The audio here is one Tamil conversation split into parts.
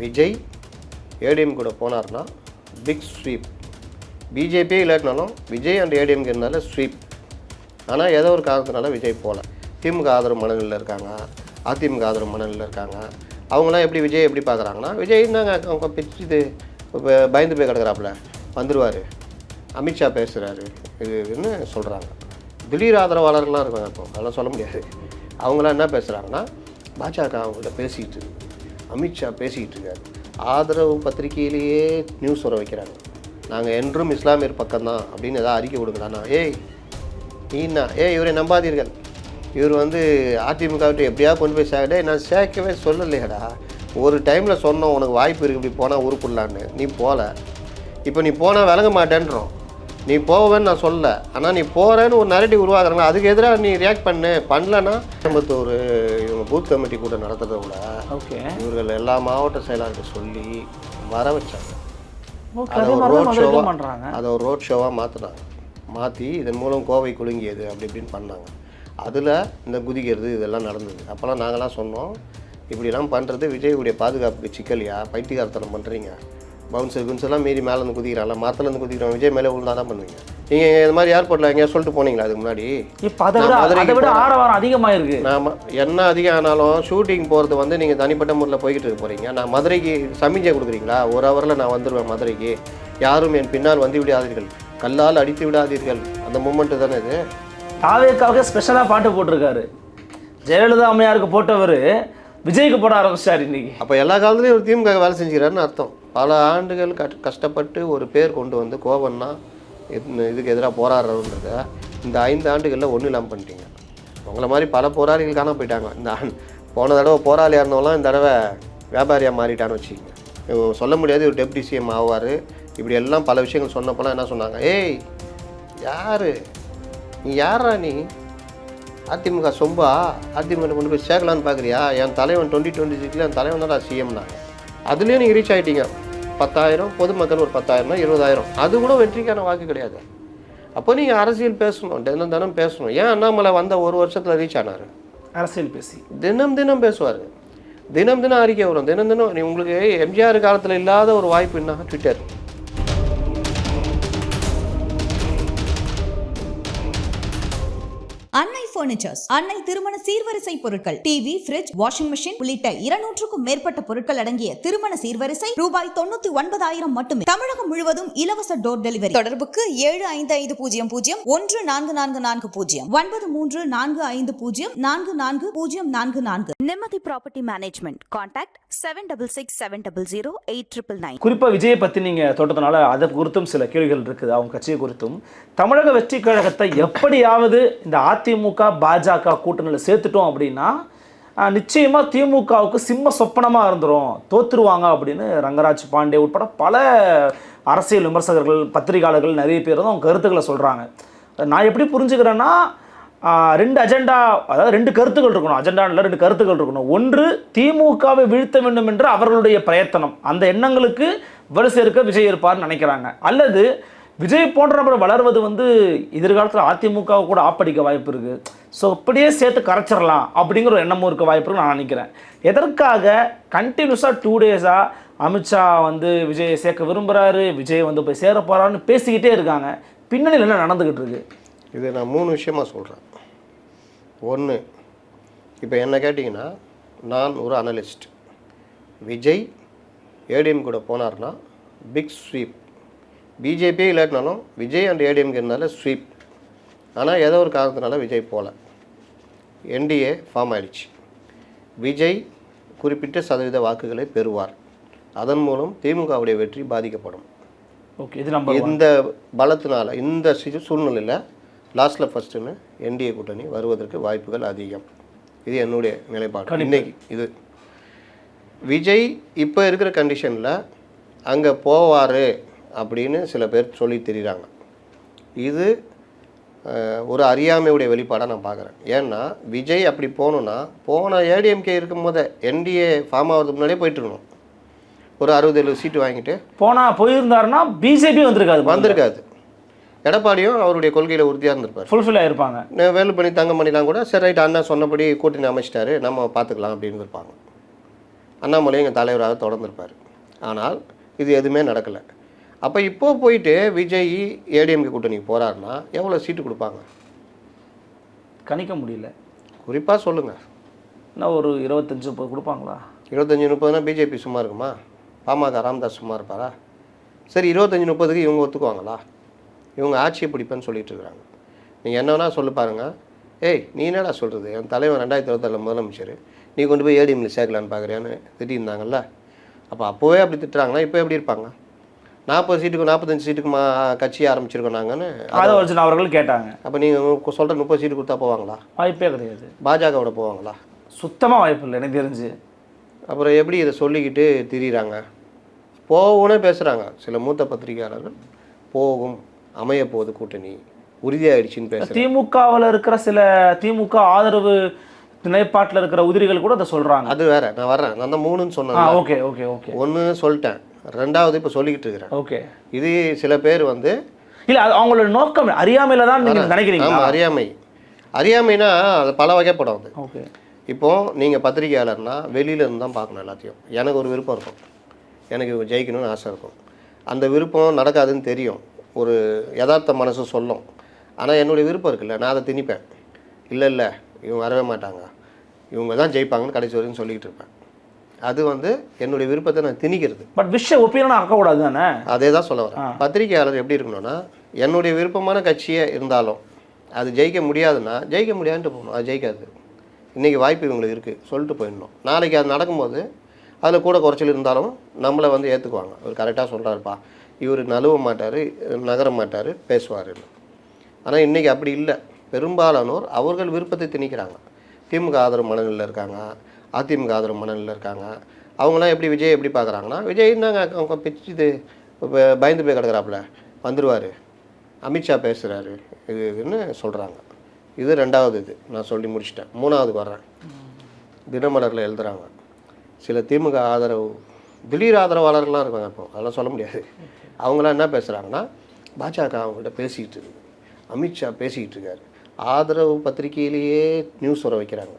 விஜய் ஏடிஎம் கூட போனார்னா பிக் ஸ்வீப் பிஜேபியே இல்லாட்டினாலும் விஜய் அண்ட் ஏடிஎம்க்கு இருந்தால ஸ்வீப் ஆனால் ஏதோ ஒரு காரணத்தினால விஜய் போகல திமுக ஆதரவு மனநிலையில் இருக்காங்க அதிமுக ஆதரவு மனநிலையில் இருக்காங்க. அவங்களாம் எப்படி விஜய் எப்படி பார்க்குறாங்கன்னா விஜய் தாங்க அவங்க பிச்சு இது இப்போ பயந்து போய் கிடக்குறாப்புல வந்துடுவார் அமித்ஷா பேசுகிறாரு இதுன்னு சொல்கிறாங்க திடீர் ஆதரவாளர்கள்லாம் இருக்காங்க இப்போ அதெல்லாம் சொல்ல முடியாது. அவங்களாம் என்ன பேசுகிறாங்கன்னா பாஜக அவங்கள்ட்ட பேசிக்கிட்டு இருக்கு. அமித்ஷா பேசிக்கிட்டு இருக்காரு. ஆதரவு பத்திரிகையிலேயே நியூஸ் வர வைக்கிறாங்க நாங்கள் என்றும் இஸ்லாமியர் பக்கம்தான் அப்படின்னு ஏதாவது அறிக்கை கொடுங்களாண்ணா ஏய் நீண்ணா ஏய் இவரை நம்பாதீர்கள். இவர் வந்து அதிமுகவிட்டு எப்படியா கொண்டு போய் சேர்க்கடே நான் சேர்க்கவே சொல்லலையடா. ஒரு டைமில் சொன்னோம் உனக்கு வாய்ப்பு இருக்குது இப்படி போனால் உருப்பிடலான்னு நீ போகல இப்போ நீ போனால் விளங்க மாட்டேன்றோம். நீ போவேன்னு நான் சொல்லல. ஆனால் நீ போகிறேன்னு ஒரு நரேட்டிவ் உருவாக்குறாங்க அதுக்கு எதிராக நீ ரியாக்ட் பண்ணு. பண்ணலன்னா ஒரு இவங்க பூத் கமிட்டி கூட நடத்துறத விட ஓகே. இவர்கள் எல்லா மாவட்ட செயலாளர்கிட்ட சொல்லி வர வச்சாங்க. அதை ஒரு ரோட் ஷோவாக அதை ஒரு ரோட் ஷோவாக மாற்றினாங்க மாற்றி இதன் மூலம் கோவை குலுங்கியது அப்படி இப்படின்னு பண்ணாங்க. அதில் இந்த குதிக்கிறது இதெல்லாம் நடந்தது. அப்போல்லாம் நாங்களாம் சொன்னோம் இப்படிலாம் பண்ணுறது விஜயுடைய பாதுகாப்புக்கு சிக்கலையா? பைத்தியகாரத்தனம் பண்ணுறீங்க பவுன்சர் குன்செல்லாம் மீறி மேலே இருந்து குதிக்கிறாங்களா மரத்துலேருந்து குதிக்கிறோம் விஜய் மேலே விழுந்தா தான் பண்ணுவீங்க? நீங்கள் இந்த மாதிரி ஏர்போர்ட்டில் எங்கேயா சொல்லிட்டு போனீங்களா அதுக்கு முன்னாடி? இப்போ அதை விட அதை. ஆரவாரம் அதிகமாயிருக்கு. நாம என்ன அதிகம் ஆனாலும் ஷூட்டிங் போகிறது வந்து நீங்கள் தனிப்பட்ட முறையில் போய்கிட்டு இருக்க போகிறீங்க நான் மதுரைக்கு சமிஞ்சை கொடுக்குறீங்களா? ஒரு ஹவரில் நான் வந்துடுவேன் மதுரைக்கு. யாரும் என் பின்னால் வந்து விடாதீர்கள். கல்லால் அடித்து விடாதீர்கள். அந்த மூமெண்ட்டு தானே இது? தாவேக்காவுக்கு ஸ்பெஷலாக பாட்டு போட்டிருக்காரு. ஜெயலலிதா அம்மையாருக்கு போட்டவர் விஜய்க்கு போட ஆரம்பிச்சார் இன்னைக்கு. அப்போ எல்லா காலத்துலேயும் ஒரு திமுக வேலை செஞ்சுக்கிறாருன்னு அர்த்தம். பல ஆண்டுகள் கட் கஷ்டப்பட்டு ஒரு பேர் கொண்டு வந்து கோவம்னா இதுக்கு எதிராக போராடுறதுன்றத இந்த ஐந்து ஆண்டுகளில் ஒன்றும் இல்லாமல் பண்ணிட்டீங்க. உங்களை மாதிரி பல போராளிகள் காணாம போயிட்டாங்க. இந்த போன தடவை போராளியாக இருந்தவங்களாம் இந்த தடவை வியாபாரியாக மாறிட்டான்னு வச்சுக்கோங்க. இவங்க சொல்ல முடியாது ஒரு டெப்டி சிஎம் ஆவார். இப்படி எல்லாம் பல விஷயங்கள் சொன்னப்போலாம் என்ன சொன்னாங்க? ஏய் யார்? நீ யாரா நீ? அதிமுக சொம்பா அதிமுக கொண்டு போய் சேர்க்கலான்னு பார்க்குறியா என் தலைவன் டுவெண்ட்டி டுவெண்ட்டி சிக்ஸில் என் தலைவன் தான் சிஎம்னா அதுலேயும் நீங்கள் ரீச் ஆகிட்டீங்க பத்தாயிரம் பொதுமக்கள் ஒரு பத்தாயிரம்னா இருபதாயிரம். அது கூட வெற்றிக்கான வாக்கு கிடையாது. அப்போ நீங்கள் அரசியல் பேசணும் தினம் தினம் பேசணும். ஏன் அண்ணாமலை வந்த ஒரு வருஷத்தில் ரீச் ஆனார்? அரசியல் பேசி. தினம் தினம் பேசுவார். தினம் தினம் அறிக்கை வரும். தினம் தினம் நீ உங்களுக்கு எம்ஜிஆர் காலத்தில் இல்லாத ஒரு வாய்ப்பு என்ன ட்விட்டர் அன்னை பர்னிச்சர்ஸ் அன்னை திருமண சீர்வரிசை பொருட்கள் டிவி ஃபிரிட்ஜ் வாஷிங் மிஷின் உள்ளிட்ட இருநூற்றுக்கும் மேற்பட்ட பொருட்கள் அடங்கிய திருமண சீர்வரிசை ரூபாய் தொண்ணூத்தி ஒன்பதாயிரம் மட்டுமே. தமிழகம் முழுவதும் இலவச டோர் டெலிவரி தொடர்புக்கு ஏழு ஐந்து ஐந்து பூஜ்ஜியம் பூஜ்ஜியம் ஒன்று நான்கு நான்கு நான்கு பூஜ்ஜியம் ஒன்பது மூன்று நான்கு ஐந்து பூஜ்ஜியம் நான்கு நான்கு பூஜ்ஜியம் நான்கு நான்கு. நிம்மதி property management contact seven double six seven double zero eight triple nine குறிப்பாக விஜயை பற்றி நீங்கள் தொட்டதுனால அதை குறித்தும் சில கேள்விகள் இருக்குது. அவங்க கட்சியை குறித்தும் தமிழக வெற்றி கழகத்தை எப்படியாவது இந்த அதிமுக பாஜக கூட்டணியில் சேர்த்துட்டோம் அப்படின்னா நிச்சயமாக திமுகவுக்கு சிம்ம சொப்பனமாக இருந்துரும். தோத்துருவாங்க அப்படின்னு ரங்கராஜ் பாண்டே உட்பட பல அரசியல் விமர்சகர்கள் பத்திரிகையாளர்கள் நிறைய பேர் வந்து அவங்க கருத்துக்களை சொல்கிறாங்க நான் எப்படி புரிஞ்சுக்கிறேன்னா ரெண்டு அஜெண்டா அதாவது ரெண்டு கருத்துக்கள் இருக்கணும். அஜெண்டாவில் ரெண்டு கருத்துக்கள் இருக்கணும். ஒன்று திமுகவை வீழ்த்த வேண்டும் என்று அவர்களுடைய பிரயத்தனம். அந்த எண்ணங்களுக்கு வலு சேர்க்க விஜய் இருப்பார்னு நினைக்கிறாங்க. அல்லது விஜய் போன்ற நபர் வளர்வது வந்து எதிர்காலத்தில் அதிமுகவை கூட ஆப்படிக்க வாய்ப்பு இருக்குது ஸோ அப்படியே சேர்த்து கரைச்சிடலாம் அப்படிங்கிற ஒரு எண்ணமும் இருக்க வாய்ப்பு நான் நினைக்கிறேன். எதற்காக கண்டினியூஸாக டூ டேஸாக அமித்ஷா வந்து விஜயை சேர்க்க விரும்புகிறாரு விஜய் வந்து போய் சேர போகிறாருன்னு பேசிக்கிட்டே இருக்காங்க. பின்னணியில் என்ன நடந்துக்கிட்டு இருக்கு? இது நான் மூணு விஷயமா சொல்கிறேன் ஒன்று இப்போ என்ன கேட்டிங்கன்னா நான் ஒரு அனலிஸ்ட் விஜய் ஏடிஎம் கூட போனார்னா பிக் ஸ்வீப் பிஜேபியே இல்லாட்டினாலும் விஜய் அண்ட் ஏடிஎம்க்கு இருந்தாலும் ஸ்வீப் ஆனால் ஏதோ ஒரு காரணத்தினால விஜய் போகல என்டிஏ ஃபார்ம் ஆயிடுச்சு. விஜய் குறிப்பிட்ட சதவீத வாக்குகளை பெறுவார். அதன் மூலம் திமுகவுடைய வெற்றி பாதிக்கப்படும். ஓகே இது நம்ம இந்த பலத்தினால இந்த சூழ்நிலையில் லாஸ்ட்டில் ஃபஸ்ட்டுன்னு என்டிஏ கூட்டணி வருவதற்கு வாய்ப்புகள் அதிகம். இது என்னுடைய நிலைப்பாடு. இன்னைக்கு இது. விஜய் இப்போ இருக்கிற கண்டிஷனில் அங்கே போவார். அப்படின்னு சில பேர் சொல்லி தெரியுறாங்க. இது ஒரு அறியாமையுடைய வெளிப்பாடாக நான் பார்க்குறேன் ஏன்னா விஜய் அப்படி போகணுன்னா போன ஏடிஎம்கே இருக்கும் போதே என்டிஏ ஃபார்ம் ஆகிறதுக்கு முன்னாடியே போயிட்டு இருக்கணும். ஒரு அறுபது எழுபது சீட்டு வாங்கிட்டு. போனா போயிருந்தாருன்னா பிஜேபி வந்திருக்காது வந்திருக்காது. எடப்பாடியும் அவருடைய கொள்கையில் உறுதியாக இருந்திருப்பார். ஃபுல்ஃபில் ஆயிருப்பாங்க. நே- வேலுமணி தங்கமணிலாம் கூட சரி ரைட் அண்ணா சொன்னபடி கூட்டணி அமைச்சிட்டாரு நம்ம பார்த்துக்கலாம் அப்படின்னு இருப்பாங்க. அண்ணாமலை எங்கள் தலைவராக தொடர்ந்துருப்பார். ஆனால் இது எதுவுமே நடக்கலை. அப்போ இப்போ போயிட்டு விஜய் ஏடிஎம்கே கூட்டணிக்கு போகிறாருன்னா எவ்வளோ சீட்டு கொடுப்பாங்க? கணிக்க முடியல. குறிப்பாக சொல்லுங்கள் என்ன ஒரு இருபத்தஞ்சு முப்பது கொடுப்பாங்களா? இருபத்தஞ்சி முப்பதுனா பிஜேபி சும்மா இருக்குமா? பாமக ராமதாஸ் சும்மா இருப்பாரா? சரி இருபத்தஞ்சி முப்பதுக்கு இவங்க ஒத்துக்குவாங்களா? இவங்க ஆட்சியை பிடிப்பேன்னு சொல்லிட்டு இருக்கிறாங்க நீங்கள் என்ன வேணால் சொல்லு பாருங்க. ஏய் நீ என்னடா சொல்கிறது என் தலைவன் ரெண்டாயிரத்தி இருபத்தாறில் முதலமைச்சர். நீ கொண்டு போய் ஏடிஎம்ல சேர்க்கலான்னு பார்க்குறியான்னு திட்டியிருந்தாங்கல்ல. அப்போ அப்போவே அப்படி திட்டுறாங்கன்னா இப்போ எப்படி இருப்பாங்க? நாற்பது சீட்டுக்கு நாற்பத்தஞ்சு சீட்டுக்கு மா கட்சி ஆரம்பிச்சிருக்கோம் நாங்கன்னு. ஆதவர்ஜன் அவர்கள் கேட்டாங்க. அப்போ நீங்கள் சொல்கிற முப்பது சீட்டு கொடுத்தா போவாங்களா? வாய்ப்பே கிடையாது. பாஜகவோட போவாங்களா? சுத்தமாக வாய்ப்பு இல்லை எனக்கு தெரிஞ்சு. அப்புறம் எப்படி இதை சொல்லிக்கிட்டு திரியிறாங்க? போகும்னே பேசுகிறாங்க சில மூத்த பத்திரிகையாளர்கள் போகும் அமைய போகுது கூட்டணி. உறுதியாயிடுச்சுன்னு பேசுகிறாங்க திமுகவில் இருக்கிற சில திமுக ஆதரவு நிலைப்பாட்டில் இருக்கிற உதிரிகள் கூட அதை சொல்றாங்க. அது வேற. நான் வர்றேன். நான் தான் மூணுன்னு சொன்னேன் ஓகே ஓகே ஓகே. ஒன்று சொல்லிட்டேன். ரெண்டாவது இப்போ சொல்லிக்கிட்டு இருக்கிறேன். ஓகே. இது சில பேர் வந்து இல்ல அது அவங்களோட நோக்கம் அறியாமையில தான் நீங்க ஆமாம் நினைக்கிறீங்களா? அறியாமை. அறியாமைனா அது பல வகைப்படும் அது. ஓகே. இப்போ நீங்கள் பத்திரிகையாளர்னா வெளியில இருந்து தான் பார்க்கணும் எல்லாத்தையும். எனக்கு ஒரு விருப்பம் இருக்கும். எனக்கு ஜெயிக்கணும்னு ஆசை இருக்கும். அந்த விருப்பம் நடக்காதுன்னு தெரியும். ஒரு யதார்த்த மனசு சொல்லும். ஆனால் என்னுடைய விருப்பம் இருக்குல்ல நான் அதை திணிப்பேன். இல்லை இல்லை இவங்க வரவே மாட்டாங்க. இவங்க தான் ஜெயிப்பாங்கன்னு கடைசி வரைக்கும் சொல்லிக்கிட்டு இருப்பேன். அது வந்து என்னுடைய விருப்பத்தை நான் திணிக்கிறது. பட் விஷய ஒப்பீனியன் ஆக்கக்கூடாது தானே? அதே தான் சொல்ல வரேன். பத்திரிகையாளர் எப்படி இருக்கணும்னா என்னுடைய விருப்பமான கட்சியே இருந்தாலும் அது ஜெயிக்க முடியாதுன்னா ஜெயிக்க முடியாதுன்ட்டு போகணும். அது ஜெயிக்காது. இன்றைக்கி வாய்ப்பு இவங்களுக்கு இருக்குது சொல்லிட்டு போயிடணும். நாளைக்கு அது நடக்கும்போது அதில் கூட குறைச்சல் இருந்தாலும் நம்மளை வந்து ஏற்றுக்குவாங்க அவர் கரெக்டாக சொல்கிறாருப்பா இவர் நழுவ மாட்டார் நகர மாட்டார் பேசுவார். ஆனால் இன்றைக்கி அப்படி இல்லை. பெரும்பாலானோர் அவர்கள் விருப்பத்தை திணிக்கிறாங்க. திமுக ஆதரவு மனநிலையில் இருக்காங்க. அதிமுக ஆதரவு மனநிலையில் இருக்காங்க. அவங்களாம் எப்படி விஜய் எப்படி பார்க்குறாங்கன்னா விஜய் என்னங்க அவங்க பிச்சு இது இப்போ பயந்து போய் கிடக்குறாப்புல வந்துடுவார் அமித்ஷா பேசுகிறாரு இது இதுன்னு சொல்கிறாங்க இது ரெண்டாவது இது. நான் சொல்லி முடிச்சிட்டேன். மூணாவது வர்றேன். தினமலரில் எழுதுகிறாங்க சில திமுக ஆதரவு திடீர் ஆதரவாளர்கள்லாம் இருக்காங்க இப்போ. அதெல்லாம் சொல்ல முடியாது. அவங்களாம் என்ன பேசுகிறாங்கன்னா பாஜக அவங்கள்ட்ட பேசிக்கிட்டு இருக்கு. அமித்ஷா பேசிக்கிட்டு இருக்காரு. ஆதரவு பத்திரிகையிலேயே நியூஸ் வர வைக்கிறாங்க.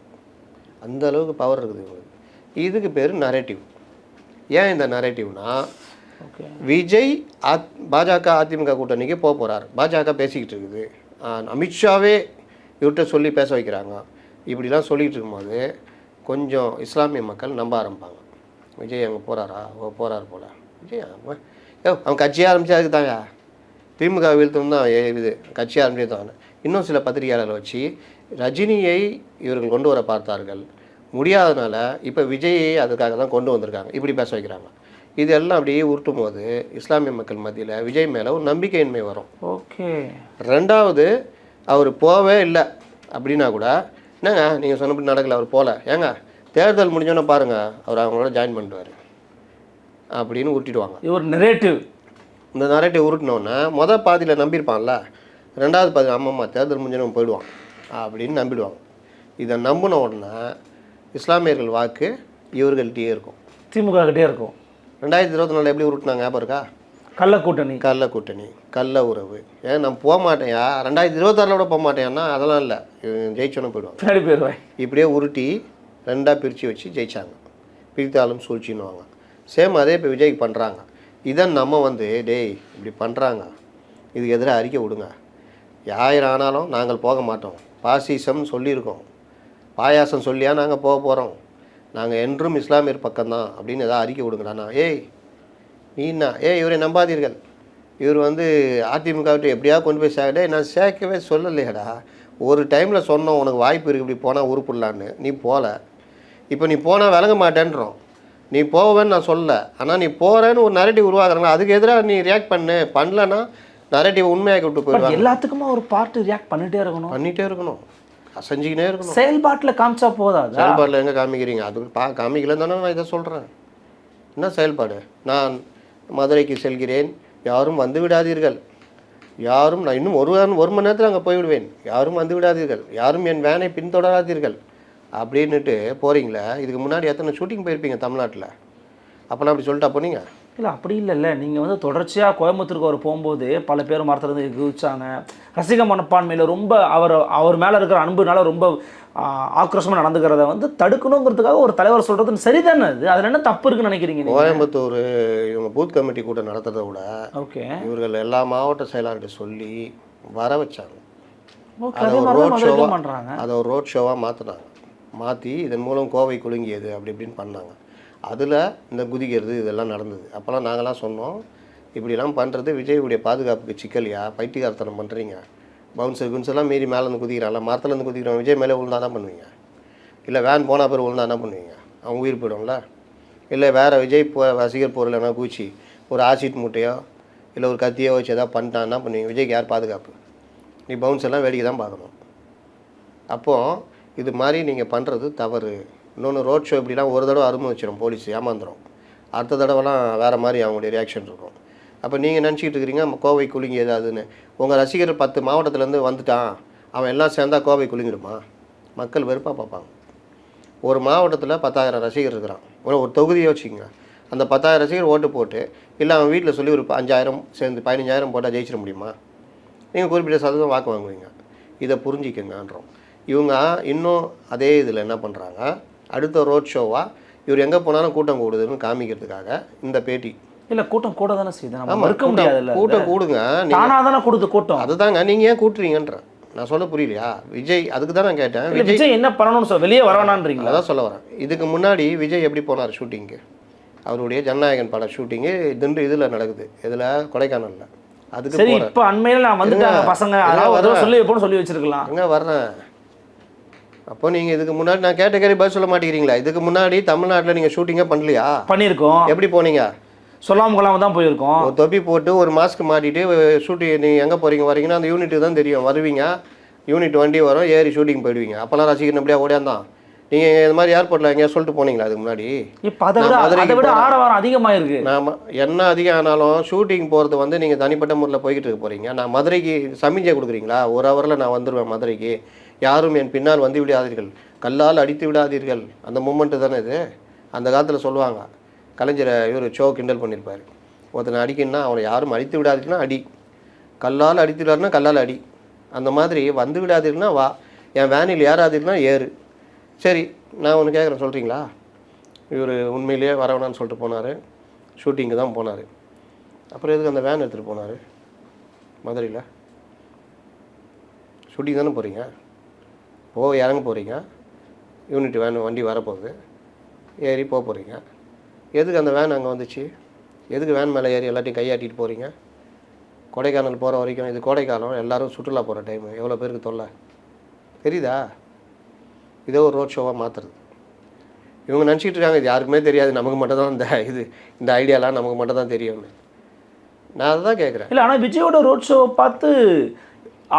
அந்த அளவுக்கு பவர் இருக்குது இவங்களுக்கு. இதுக்கு பேர் நரேட்டிவ் ஏன் இந்த நரேட்டிவ்னா விஜய் அத் பாஜக அதிமுக கூட்டணிக்கு போக போகிறார் பாஜக பேசிக்கிட்டு இருக்குது. அமித்ஷாவே இவர்கிட்ட சொல்லி பேச வைக்கிறாங்க. இப்படிலாம் சொல்லிகிட்டு இருக்கும்போது கொஞ்சம் இஸ்லாமிய மக்கள் நம்ப ஆரம்பிப்பாங்க. விஜய் அங்கே போகிறாரா ஓ போகிறார் போல. விஜய் அவன் ஏ அவன் கட்சி ஆரம்பிச்சதுக்கு தாங்க திமுக வீழ்த்தும் தான் ஏ- இது கட்சி ஆரம்பிச்சது தான். இன்னும் சில பத்திரிகையாளர்களை வச்சு ரஜினியை இவர்கள் கொண்டு வர பார்த்தார்கள். முடியாதனால இப்போ விஜயை அதுக்காக தான் கொண்டு வந்திருக்காங்க. இப்படி பேச வைக்கிறாங்க. இதெல்லாம் அப்படியே உருட்டும் போது இஸ்லாமிய மக்கள் மத்தியில் விஜய் மேலே ஒரு நம்பிக்கையின்மை வரும். ஓகே. ரெண்டாவது அவர் போவே இல்லை அப்படின்னா கூட என்னங்க நீங்கள் சொன்னபடி நடக்கல அவர் போகல ஏங்க தேர்தல் முடிஞ்சோன்னே பாருங்கள் அவர் அவங்களோட ஜாயின் பண்ணிடுவார். அப்படின்னு உருட்டிடுவாங்க. இது ஒரு நெரேட்டிவ் இந்த நரேட்டிவ் உருட்டினோன்னே மொதல் பாதியில் நம்பியிருப்பான்ல ரெண்டாவது பாதி ஆமாம்மா தேர்தல் முடிஞ்சவன் போயிடுவான். அப்படின்னு நம்பிடுவாங்க. இதை நம்பின உடனே இஸ்லாமியர்கள் வாக்கு இவர்கள்ட்டயே இருக்கும். திமுக கிட்டே இருக்கும். ரெண்டாயிரத்தி இருபத்தி நாலு எப்படி உருட்டினாங்க ஞாபகம் இருக்கா? கள்ள கூட்டணி. கள்ள கூட்டணி கள்ள உறவு. ஏன் நான் போக மாட்டேயா ரெண்டாயிரத்தி இருபத்தாறில் கூட போக மாட்டேன்னா அதெல்லாம் இல்லை. ஜெயிச்சோன்னு போயிடுவாங்க போயிடுவாய். இப்படியே உருட்டி ரெண்டாக பிரித்து வச்சு ஜெயிச்சாங்க. பிரித்தாலும் சூழ்ச்சின்னுவாங்க. சேம் அதே இப்போ விஜய்க்கு பண்ணுறாங்க இதை நம்ம வந்து டேய் இப்படி பண்ணுறாங்க இதுக்கு எதிராக அறிக்கை விடுங்க. யாயிரம் ஆனாலும் நாங்கள் போக மாட்டோம். பாசிசம் சொல்லியிருக்கோம். பாயாசம் சொல்லியா நாங்கள் போக போகிறோம் நாங்கள் என்றும் இஸ்லாமியர் பக்கம்தான் அப்படின்னு எதாவது அறிக்கை விடுங்கடாண்ணா ஏய் நீ ஏய் இவரை நம்பாதீர்கள். இவர் வந்து அதிமுகவிட்ட எப்படியாவது கொண்டு போய் சேர்க்கடே நான் சேர்க்கவே சொல்லலையேடா. ஒரு டைமில் சொன்னோம் உனக்கு வாய்ப்பு இருக்குது இப்படி போனால் உருப்பிடலான்னு. நீ போகல இப்போ நீ போனால் விளங்க மாட்டேன்றோம். நீ போவேன்னு நான் சொல்லலை. ஆனால் நீ போகிறேன்னு ஒரு நரேட்டிவ் உருவாக்குறாங்க. அதுக்கு எதிராக நீ ரியாக்ட் பண்ணு. பண்ணலன்னா நரேட்டிவ் உண்மையாக்கி விட்டு போயிடுவாங்க. எல்லாத்துக்குமா ஒரு பார்ட் ரியாக்ட் பண்ணிட்டே இருக்கணும். பண்ணிகிட்டே இருக்கணும். அசைஞ்சிக்கினே இருக்கணும். செயல்பாட்டில் காமிச்சா போதாதா? செயல்பாடில் எங்கே காமிக்கிறீங்க? அது பா காமிக்கலன்னு தானே நான் இதை சொல்கிறேன் என்ன செயல்பாடு? நான் மதுரைக்கு செல்கிறேன். யாரும் வந்து விடாதீர்கள். யாரும் நான் இன்னும் ஒரு ஒரு மணி நேரத்தில் அங்கே போய்விடுவேன். யாரும் வந்து விடாதீர்கள். யாரும் என் வேனை பின்தொடராதீர்கள். அப்படின்னுட்டு போகிறீங்களே இதுக்கு முன்னாடி எத்தனை ஷூட்டிங் போயிருப்பீங்க தமிழ்நாட்டில்? அப்போலாம் அப்படி சொல்லிட்டா போனீங்க? இல்லை அப்படி இல்லைல்ல. நீங்கள் வந்து தொடர்ச்சியாக கோயம்புத்தூருக்கு அவர் போகும்போது பல பேர் மரத்துலேருந்து குதிச்சாங்க. ரசிக மனப்பான்மையில் ரொம்ப அவர் அவர் மேலே இருக்கிற அன்புனால ரொம்ப ஆக்ரோஷமாக நடந்துக்கிறத வந்து தடுக்கணுங்கிறதுக்காக ஒரு தலைவர் சொல்கிறது சரிதானே அது அதில் என்ன தப்பு இருக்குன்னு நினைக்கிறீங்க கோயம்புத்தூர் இவங்க பூத் கமிட்டி கூட்டம் நடத்துறதை விட ஓகே. இவர்கள் எல்லா மாவட்ட செயலாளர்கிட்ட சொல்லி வர வச்சாங்க. அதை ஒரு ரோட் ஷோவாக அதை ஒரு ரோட் ஷோவாக மாற்றினாங்க மாற்றி இதன் மூலம் கோவை குலுங்கியது அப்படி இப்படின்னு பண்ணாங்க. அதில் இந்த குதிக்கிறது இதெல்லாம் நடந்தது. அப்போல்லாம் நாங்களாம் சொன்னோம் இப்படிலாம் பண்ணுறது விஜய்வுடைய பாதுகாப்புக்கு சிக்கலையா? பைத்தியகாரத்தனம் பண்ணுறீங்க பவுன்சர் குன்செல்லாம் மீறி மேலேருந்து குதிக்கிறான்ல மரத்துலேருந்து குதிக்கிறான் விஜய் மேலே விழுந்தா என்ன பண்ணுவீங்க? இல்லை வேன் போனால் பிறகு விழுந்தா என்ன பண்ணுவீங்க? அவன் உயிர் போயிடும்ல. இல்லை வேறு விஜய் போ ரசிகர் பொருள் என்ன பூச்சி ஒரு ஆசிட் மூட்டையோ இல்லை ஒரு கத்தியோ வச்சு எதாவது பண்ணிட்டான் என்ன பண்ணுவீங்க? விஜய்க்கு யார் பாதுகாப்பு? நீ பவுன்ஸ் எல்லாம் வேடிக்கை தான் பார்க்கணும். அப்போது இது மாதிரி நீங்கள் பண்ணுறது தவறு. இன்னொன்று ரோட் ஷோ இப்படிலாம் ஒரு தடவை அருமை வச்சிடும் போலீஸ் ஏமாந்துடும் அடுத்த தடவைலாம் வேறு மாதிரி அவங்களுடைய ரியாக்ஷன் இருக்கும். அப்போ நீங்கள் நினச்சிக்கிட்டு இருக்கிறீங்க நம்ம கோவை குலுங்கி ஏதாவதுன்னு உங்கள் ரசிகர் பத்து மாவட்டத்துலேருந்து வந்துட்டான். அவன் எல்லாம் சேர்ந்தா கோவை குலுங்கிடுமா? மக்கள் வெறுப்பாக பார்ப்பாங்க. ஒரு மாவட்டத்தில் பத்தாயிரம் ரசிகர் இருக்கிறான். ஒரு ஒரு தொகுதியை வச்சுக்கோங்க. அந்த பத்தாயிரம் ரசிகர் ஓட்டு போட்டு இல்லை அவன் வீட்டில் சொல்லி ஒரு அஞ்சாயிரம் சேர்ந்து பதினஞ்சாயிரம் போட்டால் ஜெயிச்சிட முடியுமா? நீங்கள் குறிப்பிட்ட சதவீதம் வாக்கு வாங்குவீங்க. இதை புரிஞ்சிக்கங்கன்றோம். இவங்க இன்னும் அதே இதில் என்ன பண்ணுறாங்க அடுத்த ரோட் ஷோவாக இவர் எங்கே போனாலும் கூட்டம் கூடுதுன்னு காமிக்கிறதுக்காக இந்த பேட்டி. இல்லை கூட்டம் கூட தானே செய்யுது. மறுக்க முடியாதுல்ல கூட்டம் கூடுங்க. நீங்க தானாக தானே கொடுத்து கூட்டம். அதுதாங்க நீங்கள் ஏன் கூட்டுறீங்கன்ற. நான் சொல்ல புரியலையா? விஜய் அதுக்கு தான் நான் கேட்டேன். விஜய் என்ன பண்ணணும்னு சொல்ல வெளியே வரவேணான்றீங்களா அதான் சொல்ல வரேன். இதுக்கு முன்னாடி விஜய் எப்படி போனார் ஷூட்டிங்க்கு? அவருடைய ஜனநாயகன் பட ஷூட்டிங்கு திண்டு இதில் நடக்குது. இதில் கொடைக்கானலில். அதுக்கு சரி இப்போ அண்மையில் நான் வந்துட்டாங்க. பசங்க. அதாவது. சொல்லி வைப்போம்னு சொல்லி வச்சிருக்கலாம். அங்கே வர்றேன். அப்போ நீங்கள் இதுக்கு முன்னாடி நான் கேட்ட கேள்வி பதில் சொல்ல மாட்டேங்கிறீங்களா. இதுக்கு முன்னாடி தமிழ்நாட்டில் நீங்கள் ஷூட்டிங்கே பண்ணலையா? பண்ணியிருக்கோம். எப்படி போனீங்க? சொல்லாம கொள்ளாம தான் போயிருக்கோம். ஒரு தொப்பி போட்டு ஒரு மாஸ்க் மாட்டிட்டு ஷூட்டிங் நீங்கள் எங்கே போகிறீங்க வரீங்கன்னா அந்த யூனிட்டுக்கு தான் தெரியும். வருவீங்க யூனிட் வண்டி வரும் ஏறி ஷூட்டிங் போயிடுவீங்க. அப்போல்லாம் ரசிகர் அப்படியே ஓடியாந்தான். நீங்கள் இந்த மாதிரி ஏர்போர்ட்டில் எங்கேயா சொல்லிட்டு போனீங்களா அதுக்கு முன்னாடி? இப்போ அதை விட அதை விட. ஆரவாரம் அதிகமாயிருக்கு. நாம என்ன அதிகம் ஆனாலும் ஷூட்டிங் போகிறது வந்து நீங்கள் தனிப்பட்ட முறையில் போய்கிட்டு இருக்க போகிறீங்க நான் மதுரைக்கு சமிஞ்சை கொடுக்குறீங்களா? ஒரு ஹவரில் நான் வந்துடுவேன் மதுரைக்கு. யாரும் என் பின்னால் வந்து விடாதீர்கள். கல்லால் அடித்து விடாதீர்கள். அந்த மூமெண்ட்டு தானே இது? அந்த காலத்தில் சொல்லுவாங்க. கலைஞரை இவர் ஷோ கிண்டல் பண்ணியிருப்பார் ஒருத்தனை அடிக்கணும்னா அவனை யாரும் அடித்து விடாதீர்கள்னா அடி. கல்லால் அடித்து விடாருன்னா கல்லால் அடி. அந்த மாதிரி வந்து விடாதீர்கள்னா வா. என் வேனில் ஏறாதீர்கள்னா ஏறு. சரி நான் ஒன்று கேட்குறேன் சொல்கிறீங்களா இவர் உண்மையிலேயே வரவேணான்னு சொல்லிட்டு போனார். ஷூட்டிங்கு தான் போனார். அப்புறம் எதுக்கு அந்த வேன் எடுத்துகிட்டு போனார்? மதுரையில்? ஷூட்டிங் தானே போகிறீங்க போக இறங்க போகிறீங்க யூனிட் வேன் வண்டி வரப்போகுது. ஏறி போக போகிறீங்க எதுக்கு அந்த வேன் அங்கே வந்துச்சு? எதுக்கு வேன் மேலே ஏறி எல்லாத்தையும் கையாட்டிட்டு போகிறீங்க கொடைக்கானல் போகிற வரைக்கும் இது கோடைக்காலம் எல்லோரும் சுற்றுலா போகிற டைம் எவ்வளோ பேருக்கு தொல்லை? தெரியுதா? இதே ஒரு ரோட் ஷோவாக மாற்றுறது இவங்க நினச்சிக்கிட்டு இருக்காங்க இது யாருக்குமே தெரியாது. நமக்கு மட்டும் தான் இந்த இது இந்த ஐடியாலாம் நமக்கு மட்டும் தான் தெரியும்னு. நான் அதை தான் கேட்குறேன் இல்லை ஆனால் விஜயோட ரோட் ஷோவை பார்த்து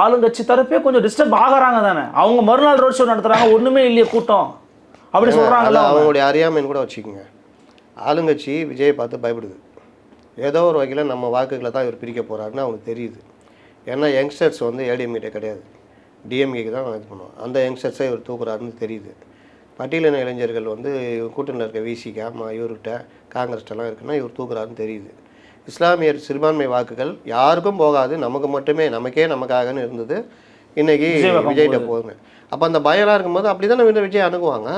ஆளுங்கட்சி தரப்பே கொஞ்சம் டிஸ்டர்ப் ஆகுறாங்க தானே. அவங்க மறுநாள் ரோட் ஷோ நடத்துறாங்க ஒண்ணுமே இல்லையே கூட்டம். அப்படி அவங்க. அவங்களுடைய அறியாமைன்னு கூட வச்சுக்கோங்க. ஆளுங்கட்சி விஜயை பார்த்து பயப்படுது. ஏதோ ஒரு வகையில் நம்ம வாக்குகளை தான் இவர் பிரிக்க போகிறாருன்னு அவங்களுக்கு தெரியுது. ஏன்னா யங்ஸ்டர்ஸ் வந்து ஏடிஎம்கிட்ட கிடையாது. டிஎம்கேக்கு தான் இது பண்ணுவோம் அந்த யங்ஸ்டர்ஸை இவர் தூக்குறாருன்னு தெரியுது. பட்டியலின இளைஞர்கள் வந்து கூட்டணியில் இருக்க விசிகா இவர்கிட்ட காங்கிரஸ்டெல்லாம் இருக்குன்னா இவர் தூக்குறாருன்னு தெரியுது. இஸ்லாமியர் சிறுபான்மை வாக்குகள் யாருக்கும் போகாது நமக்கு மட்டுமே நமக்கே நமக்காகன்னு இருந்தது. இன்னைக்கு விஜய்கிட்ட போகுங்க அப்போ அந்த பயம்லாம் இருக்கும்போது அப்படி தானே விஜய் அணுகுவாங்க.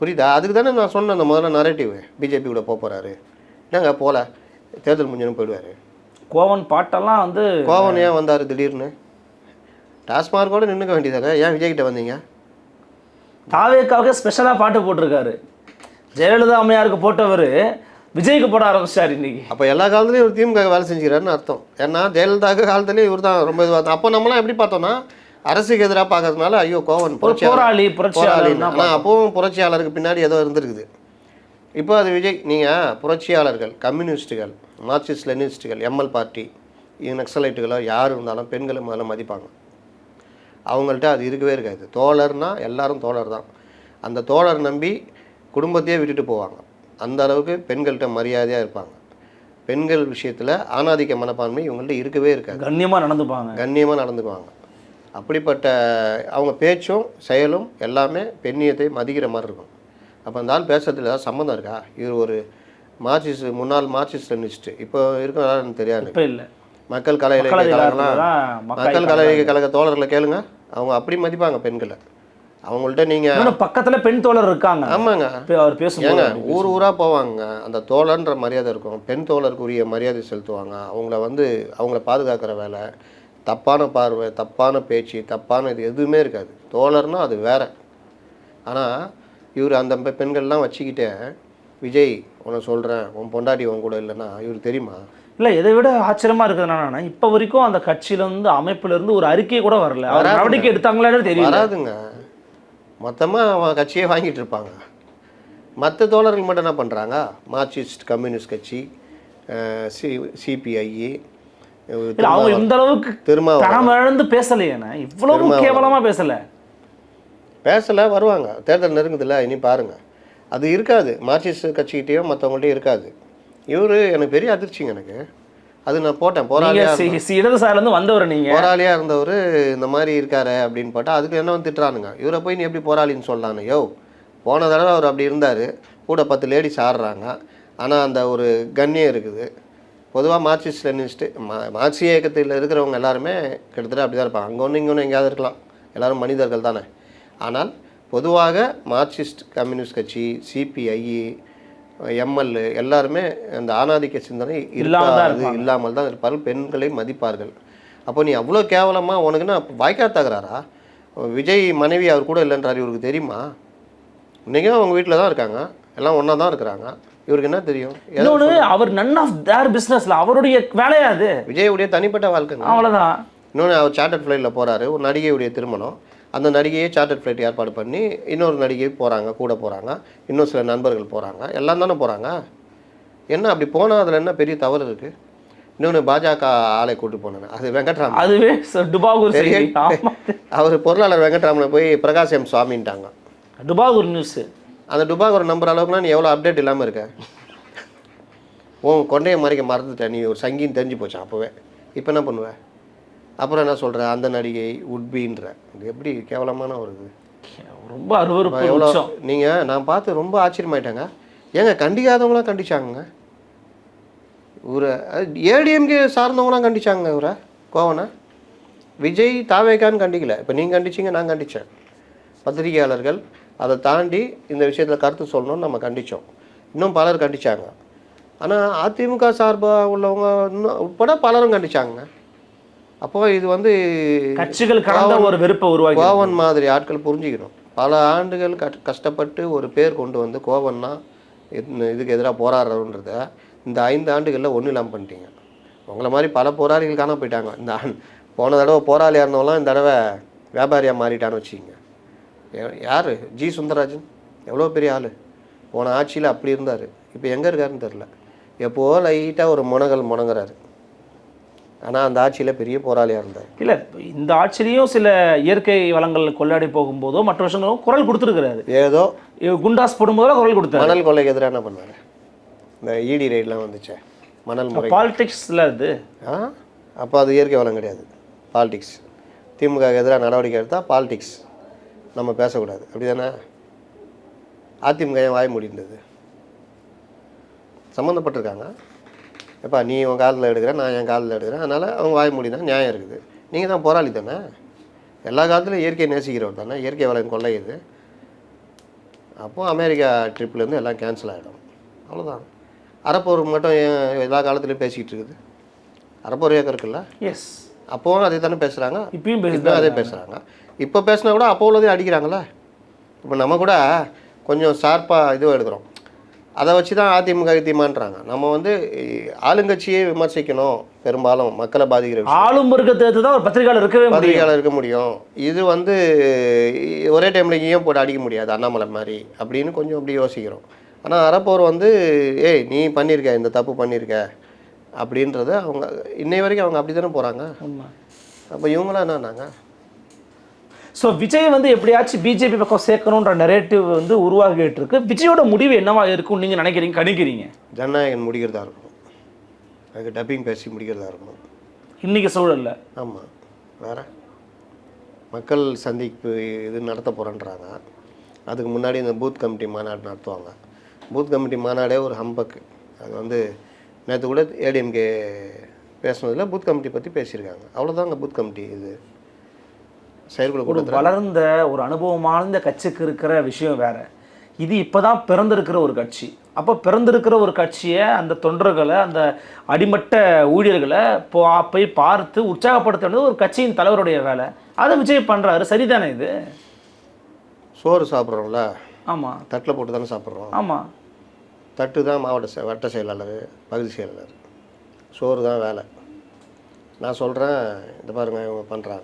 புரியுதா? அதுக்கு தானே நான் சொன்னேன் அந்த முதல்ல நரேட்டிவ் பிஜேபி கூட போக போகிறாரு என்னங்க போகல தேர்தல் முடிஞ்சனும் போயிடுவார். கோவன் பாட்டெல்லாம் வந்து கோவன் ஏன் வந்தார் திடீர்னு? டாஸ்மார்க்கோட நின்றுக்க வேண்டியதாங்க ஏன் விஜய்கிட்ட வந்தீங்க? தாவேக்காவுக்கே ஸ்பெஷலாக பாட்டு போட்டிருக்காரு. ஜெயலலிதா அம்மையாருக்கு போட்டவர் விஜய்க்கு போட ஆரம்பிச்சார் இன்னைக்கு. அப்போ எல்லா காலத்துலேயும் இவர் திமுக வேலை செஞ்சுக்கிறாருன்னு அர்த்தம். ஏன்னா ஜெயலலிதாக்கு காலத்துலேயும் இவர் தான் ரொம்ப இதுவாக அப்போ நம்மளாம் எப்படி பார்த்தோம்னா அரசுக்கு எதிராக பார்க்கறதுனால ஐயோ கோவன் போராளி போராளி ஆனால் அப்பவும் புரட்சியாளருக்கு பின்னாடி ஏதோ இருந்திருக்குது. இப்போ அது விஜய் நீங்கள் புரட்சியாளர்கள் கம்யூனிஸ்ட்டுகள் மார்க்சிஸ்ட் லெனிஸ்ட்டுகள் எம்எல் பார்ட்டி நக்சலைட்டுகளோ யார் இருந்தாலும் பெண்களை முதல்ல மதிப்பாங்க. அவங்கள்ட்ட அது இருக்கவே இருக்காது. தோழர்னா எல்லாரும் தோழர் தான் அந்த தோழர் நம்பி குடும்பத்தையே விட்டுட்டு போவாங்க. அந்த அளவுக்கு பெண்கள்கிட்ட மரியாதையாக இருப்பாங்க. பெண்கள் விஷயத்தில் ஆணாதிக்க மனப்பான்மை இவங்கள்ட்ட இருக்கவே இருக்காது. கண்ணியமா நடந்துப்பாங்க. கண்ணியமாக நடந்துக்குவாங்க. அப்படிப்பட்ட அவங்க பேச்சும் செயலும் எல்லாமே பெண்ணியத்தை மதிக்கிற மாதிரி இருக்கும். அப்போ அந்த ஆள் பேசுறதுல ஏதாவது சம்மந்தம் இருக்கா? இவர் ஒரு மார்க்சிஸ்ட் முன்னாள் மார்க்சிஸ்ட் லெனிஸ்ட் இப்போ இருக்கிறாரு எனக்கு தெரியாது மக்கள் கலை இலக்கிய மக்கள் கழகம்லாம் மக்கள் கலை இலக்கிய கழக தோழர்களை கேளுங்க. அவங்க அப்படி மதிப்பாங்க பெண்களை. அவங்கள்ட்ட நீங்கள் பக்கத்துல பெண் தோழர் இருக்காங்க. ஆமாங்க. அவர் அப்படி ஊர் ஊராக போவாங்க. அந்த தோழன்ற மரியாதை இருக்கும். பெண் தோழருக்குரிய மரியாதை செலுத்துவாங்க. அவங்கள வந்து அவங்கள பாதுகாக்கிற வேலை தப்பான பார்வை தப்பான பேச்சு தப்பான இது எதுவுமே இருக்காது. தோழர்னா அது வேற. ஆனால் இவர் அந்த பெண்கள்லாம் வச்சுக்கிட்டே விஜய் உன்னை சொல்கிறேன் உன் பொண்டாட்டி உன் கூட இல்லைன்னா இவருக்கு தெரியுமா? இல்ல இதை விட ஆச்சரியமா இருக்குது என்னன்னா இப்ப வரைக்கும் அந்த கட்சியில இருந்து அமைப்புல இருந்து ஒரு அறிக்கை கூட வரல. அவர். நடவடிக்கை எடுத்தாங்களான்னு தெரியல. வராதுங்க. மொத்தமாக அவன் கட்சியே வாங்கிட்டு இருப்பாங்க. மற்ற தோழர்கள் மட்டும் என்ன பண்ணுறாங்க மார்க்சிஸ்ட் கம்யூனிஸ்ட் கட்சி சி சிபிஐ இல்ல அவங்க இந்த அளவுக்கு திருமாவளவன். தரம் இழந்து பேசலையேண்ணே இவ்வளவு திருமாவளவன். கேவலமா பேசல. பேசலை வருவாங்க. தேர்தல் நெருங்குதுல்ல இனி பாருங்க. அது இருக்காது. மார்க்சிஸ்ட் கட்சிக்கிட்டேயும் மற்றவங்கள்ட்டையும் இருக்காது. இவர் எனக்கு பெரிய அதிர்ச்சிங்க எனக்கு. அது நான் போட்டேன். நீங்க போராளியாக சி- சி- இடதுசாரில இருந்து வந்தவர் நீங்க. போராளியாக இருந்தவர் இந்த மாதிரி இருக்காரு அப்படின்னு போட்டால் அதுக்கு என்ன வந்து திட்டுறானுங்க? இவரை போய் நீ எப்படி போராளின்னு சொல்லலான்னு யோ போன தடவை அவர் அப்படி இருந்தார். கூட பத்து லேடிஸ் ஆடுறாங்க. ஆனால் அந்த ஒரு கண்ணியம் இருக்குது. பொதுவாக மார்க்சிஸ்ட் லெனிஸ்ட்டு மா மார்க்சிய இயக்கத்தில் இருக்கிறவங்க எல்லாருமே கிட்டத்தட்ட அப்படி தான் இருப்பாங்க. அங்கே ஒன்று இங்கே ஒன்று எங்கேயாவது இருக்கலாம். எல்லாரும் மனிதர்கள் தானே. ஆனால் பொதுவாக மார்க்சிஸ்ட் கம்யூனிஸ்ட் கட்சி சிபிஐ எம்எல் எல்லாருமே அந்த ஆணாதிக்க சிந்தனை இல்லாம தான் இருக்காது இல்லாமல் தான் இருப்பார்கள். பெண்களை மதிப்பார்கள். அப்போ நீ அவ்வளோ கேவலமாக உனக்குன்னா வாய்க்கா தகராறா விஜய் மனைவி அவர் கூட இல்லைன்றாரு இவருக்கு தெரியுமா? இன்றைக்கும் அவங்க வீட்டில் தான் இருக்காங்க. எல்லாம் ஒன்றா தான் இருக்கிறாங்க. இவருக்கு என்ன தெரியும்? எதை இன்னொன்னு அவர் நன் ஆஃப் தேர் பிசினஸ்ல அவருடைய வேலையா அது? விஜயுடைய தனிப்பட்ட வாழ்க்கைங்க அவ்வளவுதான். இன்னொன்று அவர் சார்ட்டர்ட் ஃப்ளைட்டில் போகிறாரு ஒரு நடிகையுடைய திருமணம். அந்த நடிகையே சார்ட்டர்ட் ஃப்ளைட் ஏற்பாடு பண்ணி இன்னொரு நடிகை போகிறாங்க கூட போகிறாங்க இன்னும் சில நண்பர்கள் போகிறாங்க எல்லாம் தானே போகிறாங்க என்ன அப்படி போனால் அதில் என்ன பெரிய தவறு இருக்குது இன்னொன்று பாஜக ஆளை கூட்டு போனேன். அது வெங்கட்ராமன். அதுவே ச- டுபாகூர் பெரிய செய்தி. ஆமா. அவர் பொருளாளர் வெங்கட்ராமனை போய் பிரகாஷ் எம் சுவாமின்ட்டாங்க. டுபாகூர் நியூஸ் அந்த டுபாக் ஒரு நம்பர் அளவுக்குலாம் நீ எவ்வளோ அப்டேட் இல்லாமல் இருக்க? உன் கொண்டையை மறைக்க மறந்துட்ட நீ ஒரு சங்கின்னு தெரிஞ்சு போச்சான் அப்போவே. இப்போ என்ன பண்ணுவ? அப்புறம் என்ன சொல்கிற அந்த நடிகை உட்பின்ற இது எப்படி கேவலமான ஒரு இது? ரொம்ப அருவருப்பு எவ்வளோ நீங்கள் நான் பார்த்து ரொம்ப ஆச்சரியமாயிட்டேங்க. ஏங்க கண்டிக்காதவங்களாம் கண்டிச்சாங்க இவரை ஏடிஎம்கே சார்ந்தவங்களாம் கண்டிச்சாங்க இவரை? கோவனை? விஜய் தாவேக்கான்னு கண்டிக்கல. இப்போ நீங்கள் கண்டிச்சீங்க நான் கண்டித்தேன் பத்திரிகையாளர்கள் அதை தாண்டி இந்த விஷயத்தில் கருத்து சொல்லணும்னு நம்ம கண்டித்தோம் இன்னும் பலர் கண்டிச்சாங்க. ஆனால் அதிமுக சார்பாக உள்ளவங்க இன்னும் உட்பட பலரும் கண்டிச்சாங்க அப்போ இது வந்து கட்சிகள் கடந்த ஒரு வெறுப்பை உருவாக்கி கோவன் மாதிரி ஆட்கள் புரிஞ்சுக்கணும். பல ஆண்டுகள் கஷ்டப்பட்டு ஒரு பேர் கொண்டு வந்து கோவன்னா இது- இதுக்கு எதிராக போராடுறோன்றத இந்த ஐந்து ஆண்டுகளில் ஒன்றும் இல்லாமல் பண்ணிட்டீங்க. உங்களை மாதிரி பல போராளிகள் காண போயிட்டாங்க. இந்த போன தடவை போராளியாக இருந்தவங்களாம் இந்த தடவை வியாபாரியாக மாறிட்டான்னு வச்சுக்கிங்க. யார்? ஜி. சுந்தரராஜன். எவ்வளோ பெரிய ஆள். போன ஆட்சியில் அப்படி இருந்தார். இப்போ எங்கே இருக்காருன்னு தெரில எப்போ லைட்டாக ஒரு முனகல் முனங்குறாரு. ஆனால் அந்த ஆட்சியில் பெரிய போராளியாக இருந்தார். இல்ல இந்த ஆட்சியிலையும் சில இயற்கை வளங்கள் கொள்ளாடி போகும்போதோ மற்ற விஷயங்களும் குரல் கொடுத்துருக்கிறாரு. ஏதோ குண்டாஸ் போடும்போதெல்லாம் குரல் கொடுத்தாரு. மணல் கொள்ளைக்கு எதிராக என்ன பண்ணாரு இந்த இடி ரைட்லாம் வந்துச்சே மணல் முறை. பாலிடிக்ஸ்ல அது. ஆ அப்போ அது இயற்கை வளம் கிடையாது. பாலிடிக்ஸ் திமுக எதிராக நடவடிக்கை எடுத்தால் பாலிடிக்ஸ் நம்ம பேசக்கூடாது. அப்படி தானே அதிமுக ஏன் வாய் முடிந்தது சம்மந்தப்பட்டிருக்காங்க எப்பா நீ உன் காலில் எடுக்கிற நான் என் காலில் எடுக்கிறேன். அதனால் அவங்க வாய் மூடி தான் நியாயம் இருக்குது. நீங்கள் தான் போராளி தானே? எல்லா காலத்துலையும் இயற்கையை நேசிக்கிறவர் தானே? இயற்கை வளம் கொள்ளை இது. அப்போ அமெரிக்கா ட்ரிப்லேருந்து எல்லாம் கேன்சல் ஆகிடும் அவ்வளோதான் அறப்போர் மட்டும் எல்லா காலத்துலையும் பேசிக்கிட்டு இருக்குது? அறப்போர் இயக்கம் இருக்குல்ல? எஸ் அப்போவும் அதே தானே பேசுகிறாங்க இப்பயும் இப்போ பேசுதான் அதே பேசுகிறாங்க இப்போ பேசினா கூட அப்போ உள்ளதையும் அடிக்கிறாங்களே இப்போ நம்ம கூட கொஞ்சம் ஷார்ப்பாக இதுவும் எடுக்கிறோம். அதை வச்சு தான் அதிமுக அதிமுகன்றாங்க நம்ம வந்து ஆளுங்கட்சியை விமர்சிக்கணும் பெரும்பாலும் மக்களை பாதிக்கிற ஆளும் வர்க்கத்தை தான் ஒரு பத்திரிகையாளர் இருக்கவே பத்திரிகையாளர் இருக்க முடியும். இது வந்து ஒரே டைமில் ஏன் போட்டு அடிக்க முடியாது அண்ணாமலை மாதிரி அப்படின்னு கொஞ்சம் அப்படி யோசிக்கிறோம். ஆனால் அறப்போர் வந்து ஏய் நீ பண்ணியிருக்க இந்த தப்பு பண்ணியிருக்க அப்படின்றத அவங்க இன்னை வரைக்கும் அவங்க அப்படி தானே போகிறாங்க அப்போ இவங்களாம் என்னன்னாங்க ஸோ விஜய் வந்து எப்படியாச்சும் பிஜேபி பக்கம் சேர்க்கணுன்ற நெரேட்டிவ் வந்து உருவாகிட்டு இருக்கு விஜயோட முடிவு என்னவா இருக்கும்னு நீங்க நினைக்கிறீங்க கணிக்கிறீங்க? ஜனநாயகன் முடிக்கிறதா இருக்கணும். அதுக்கு டப்பிங் பேசி முடிக்கிறதா இருக்கணும். இன்னைக்கு சூழல்ல. ஆமாம் வேற. மக்கள் சந்திப்பு இது நடத்த போகிறேன்றாங்க அதுக்கு முன்னாடி இந்த பூத் கமிட்டி மாநாடு நடத்துவாங்க. பூத் கமிட்டி மாநாடே ஒரு ஹம்பக்கு அது வந்து நேற்று கூட ஏடிஎம்கே பேசுனதில் பூத் கமிட்டி பற்றி பேசியிருக்காங்க. அவ்வளோதாங்க பூத் கமிட்டி இது. செயற்குழு கூட்டத்தில். வளர்ந்த ஒரு அனுபவமான கட்சிக்கு இருக்கிற விஷயம் வேற. இது இப்பதான் பிறந்திருக்கிற ஒரு கட்சி. அப்போ பிறந்திருக்கிற ஒரு கட்சியை அந்த தொண்டர்களை அந்த அடிமட்ட ஊழியர்களை போ போய் பார்த்து உற்சாகப்படுத்த வேண்டியது ஒரு கட்சியின் தலைவருடைய வேலை. அதை விஜய் பண்றாரு. சரிதானே இது? சோறு சாப்பிட்றோம்ல. ஆமா. தட்டில் போட்டு தானே சாப்பிட்றோம். ஆமா. தட்டு தான் மாவட்ட செ வட்ட செயலாளர் பகுதி செயலாளர். சோறு தான் வேலை. நான் சொல்கிறேன் இந்த பாருங்க இவங்க பண்ணுறாங்க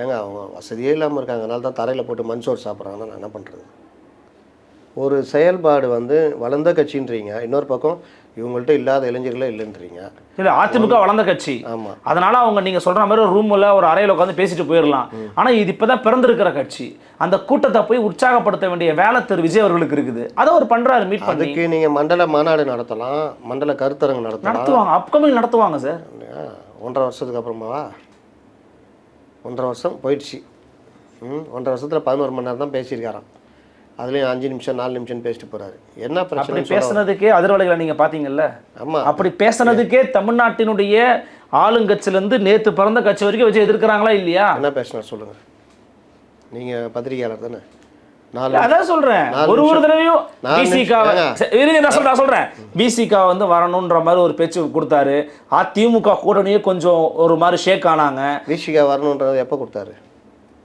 ஏங்க அவங்க வசதியே இல்லாமல் இருக்காங்க. அதனால தான் தரையில் போட்டு மண் சோறு சாப்பிட்றாங்கன்னா நான் என்ன பண்ணுறது ஒரு செயல்பாடு வந்து வளர்ந்த கட்சின்றீங்க. இன்னொரு பக்கம் இவங்கள்ட்ட இல்லாத இளைஞர்களே இல்லைன்றீங்க. இல்ல அதிமுக வளர்ந்த கட்சி. ஆமாம் அதனால அவங்க நீங்க சொல்ற மாதிரி ஒரு ரூம்ல ஒரு அறையில உட்காந்து பேசிட்டு போயிடலாம் ஆனா இது இப்பதான் பிறந்திருக்கிற கட்சி. அந்த கூட்டத்தை போய் உற்சாகப்படுத்த வேண்டிய வேலை திரு விஜய் அவர்களுக்கு இருக்குது. அதை அவர் பண்றாரு மீட் பண்ணி. அதுக்கு நீங்கள் மண்டல மாநாடு நடத்தலாம். மண்டல கருத்தரங்கு நடத்தலாம். நடத்துவாங்க. அப்கமிங் நடத்துவாங்க சார் ஒன்றரை வருஷத்துக்கு அப்புறமாவா? ஒன்றரை வருஷம் போயிடுச்சு. ம் ஒன்றரை வருஷத்தில் பதினோரு மணி நேரம் தான் பேசியிருக்காராம். அதுலேயும் அஞ்சு நிமிஷம் நாலு நிமிஷம் பேசிட்டு போகிறாரு என்ன பிரச்சனை பேசுனதுக்கே அதிர்வலைகளை நீங்க பாத்தீங்கல்ல ஆமாம் அப்படி பேசுனதுக்கே தமிழ்நாட்டினுடைய ஆளுங்கட்சியில இருந்து நேத்து பிறந்த கட்சி வரைக்கும் விஜய் எதிர்க்கிறாங்களா இல்லையா? என்ன பேசினார் சொல்லுங்கள் நீங்கள் பத்திரிகையாளர் தானே? அதான் சொல்றேன். ஒரு ஒரு. தடவையும் நாலு பிசிகா நிமிஷம். இருங்க நான் சொல்றேன் பிசிகா வந்து வரணுன்ற மாதிரி ஒரு பேச்சு கொடுத்தாரு. அதிமுக கூட்டணியே கொஞ்சம் ஒரு மாதிரி ஷேக் ஆனாங்க. வீசிகா வரணுன்றது எப்போ கொடுத்தாரு?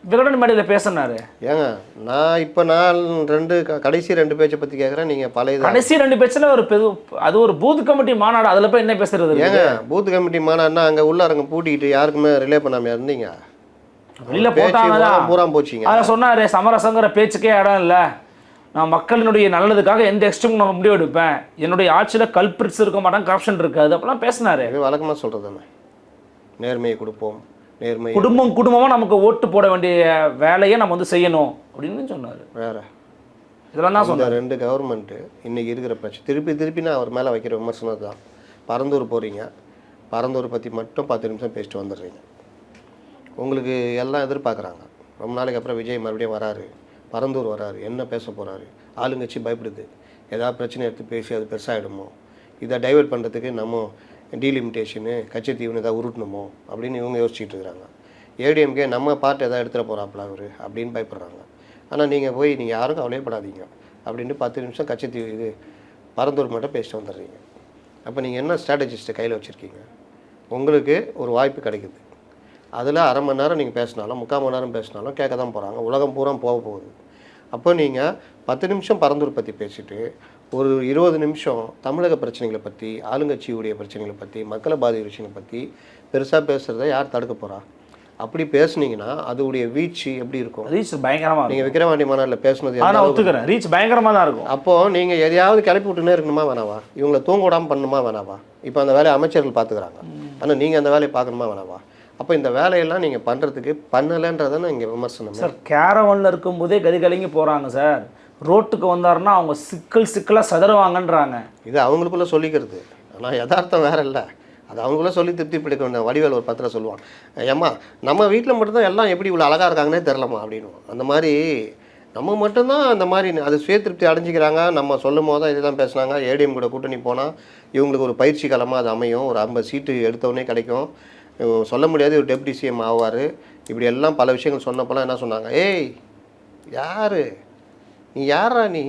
விகடன் மேடையில பேசினாரு. ஏங்க நான் இப்போ நான் ரெண்டு கடைசி ரெண்டு பேச்சை பற்றி கேட்குறேன் நீங்கள் பழைய கடைசி ரெண்டு பேச்சுல ஒரு பெரு அது ஒரு பூத் கமிட்டி மாநாடு அதுல போய் என்ன பேசுறது? ஏங்க பூத் கமிட்டி மாநாடுனா அங்கே உள்ளாரங்க பூட்டிக்கிட்டு யாருக்குமே ரிலே பண்ணாமல் இருந்தீங்க? வெளியில போட்டாங்கதான் பூரா போச்சுங்க. அதை சொன்னாரு சமரசங்கிற பேச்சுக்கே இடம் இல்லை. நான் மக்களினுடைய நல்லதுக்காக எந்த எக்ஸ்ட்ரீம் நான் முடிவு எடுப்பேன். என்னுடைய ஆட்சியில கல்பிரிட்ஸ் இருக்க மாட்டாங்க கரப்ஷன் இருக்காது. அப்பெல்லாம் பேசினாரு. வழக்கமாக சொல்கிறது நேர்மையை கொடுப்போம் நேர்மை குடும்பம் குடும்பமா நமக்கு ஓட்டு போட வேண்டிய வேலையை நம்ம வந்து செய்யணும் அப்படின்னு சொன்னாரு. வேற. இதெல்லாம் தான் சொன்னாரு. ரெண்டு கவர்மெண்ட்டு இன்னைக்கு இருக்கிற பிரச்சனை. திருப்பி திருப்பி நான் அவர் மேலே வைக்கிற விமர்சனம் தான் பரந்தூர் போகிறீங்க பரந்தூர் பற்றி மட்டும் பத்து நிமிஷம் பேசிட்டு வந்துடுறீங்க. உங்களுக்கு எல்லாம் எதிர்பார்க்குறாங்க. ரொம்ப நாளைக்கு அப்புறம் விஜய் மறுபடியும் வராரு. பரந்தூர் வராரு. என்ன பேச போகிறாரு ஆளுங்கட்சி பயப்படுது. ஏதாவது பிரச்சனை எடுத்து பேசி அது பெருசாகிடுமோ இதை டைவெர்ட் பண்ணுறதுக்கு நம்ம டீலிமிட்டேஷனு கட்சித்தீவுன்னு ஏதாவது உருட்டணுமோ? அப்படின்னு இவங்க யோசிச்சுட்டு இருக்கிறாங்க. ஏடிஎம்கே நம்ம பார்ட் எதாவது எடுத்துகிற போகிறாப்புல அவர்? அப்படின்னு பயப்படுறாங்க. ஆனால் நீங்கள் போய் நீங்கள் யாரும் கவலையப்படாதீங்க. அப்படின்ட்டு பத்து நிமிஷம் கட்சித்தீவு இது பரந்தூர் மட்டும் பேசிட்டு வந்துடுறீங்க. அப்போ நீங்கள் என்ன ஸ்ட்ராட்டஜிஸ்ட்டை கையில் வச்சுருக்கீங்க? உங்களுக்கு ஒரு வாய்ப்பு கிடைக்குது. அதில் அரை மணி நேரம் நீங்கள் பேசினாலும் முக்கால் மணி நேரம் பேசினாலும் கேட்க தான் போகிறாங்க உலகம் பூரா போக போகுது. அப்போ நீங்கள் பத்து நிமிஷம் பரந்தூர் பற்றி பேசிட்டு ஒரு இருபது நிமிஷம் தமிழக பிரச்சனைகளை பற்றி ஆளுங்கட்சியுடைய பிரச்சனைகளை பற்றி மக்களை பாதிக்கிற விஷயங்களை பற்றி பெருசாக பேசுகிறத யார் தடுக்க போகிறா அப்படி பேசுனீங்கன்னா அதோடைய வீச்சு எப்படி இருக்கும்? ரீச் பயங்கரமா இருக்கும். நீங்கள் விக்கிரவாண்டி மாநாட்டில் பேசுனது நான் ஒத்துக்கிறேன். ரீச் பயங்கரமா தான் இருக்கும். அப்போது நீங்கள் எதையாவது கிளப்பி விட்டுனே இருக்கணுமா வேணாவா? இவங்களை தூங்க விடாமல் பண்ணணுமா வேணாவா? இப்போ அந்த வேலையை அமைச்சர்கள் பார்த்துக்கிறாங்க ஆனால் நீங்கள் அந்த வேலையை பார்க்கணுமா வேணாவா? அப்போ இந்த வேலையெல்லாம் நீங்கள் பண்ணுறதுக்கு பண்ணலைன்றதானே இங்கே விமர்சனம். சார் கேரவன்ல இருக்கும்போதே கதி கலங்கி போறாங்க சார். ரோட்டுக்கு வந்தாருன்னா அவங்க சிக்கல் சிக்கலா சதறுவாங்கன்றாங்க. இது அவங்களுக்குள்ள சொல்லிக்கிறது. ஆனால் யதார்த்தம் வேற இல்லை. அது அவங்களுக்குள்ள சொல்லி திருப்தி பிடிக்க வேண்டிய வடிவேல் ஒரு பத்திரம் சொல்லுவான். ஏம்மா நம்ம வீட்டில் மட்டும்தான் எல்லாம் எப்படி இவ்வளோ அழகாக இருக்காங்கன்னே தெரிலம்மா அப்படின்னு அந்த மாதிரி நம்ம மட்டும்தான் அந்த மாதிரி அது சுய திருப்தி அடைஞ்சிக்கிறாங்க. நம்ம சொல்லும் போது தான் இதுதான் பேசுனாங்க. ஏடிஎம் கூட கூட்டணி போனால் இவங்களுக்கு ஒரு பயிற்சி காலமாக அது அமையும். ஒரு ஐம்பது சீட்டு எடுத்தவொடனே கிடைக்கும். சொல்ல முடியாது ஒரு டெப்டி சிஎம் ஆவார். இப்படி எல்லாம் பல விஷயங்கள் சொன்னப்போலாம் என்ன சொன்னாங்க? ஏய் யார்? நீ யாரா நீ?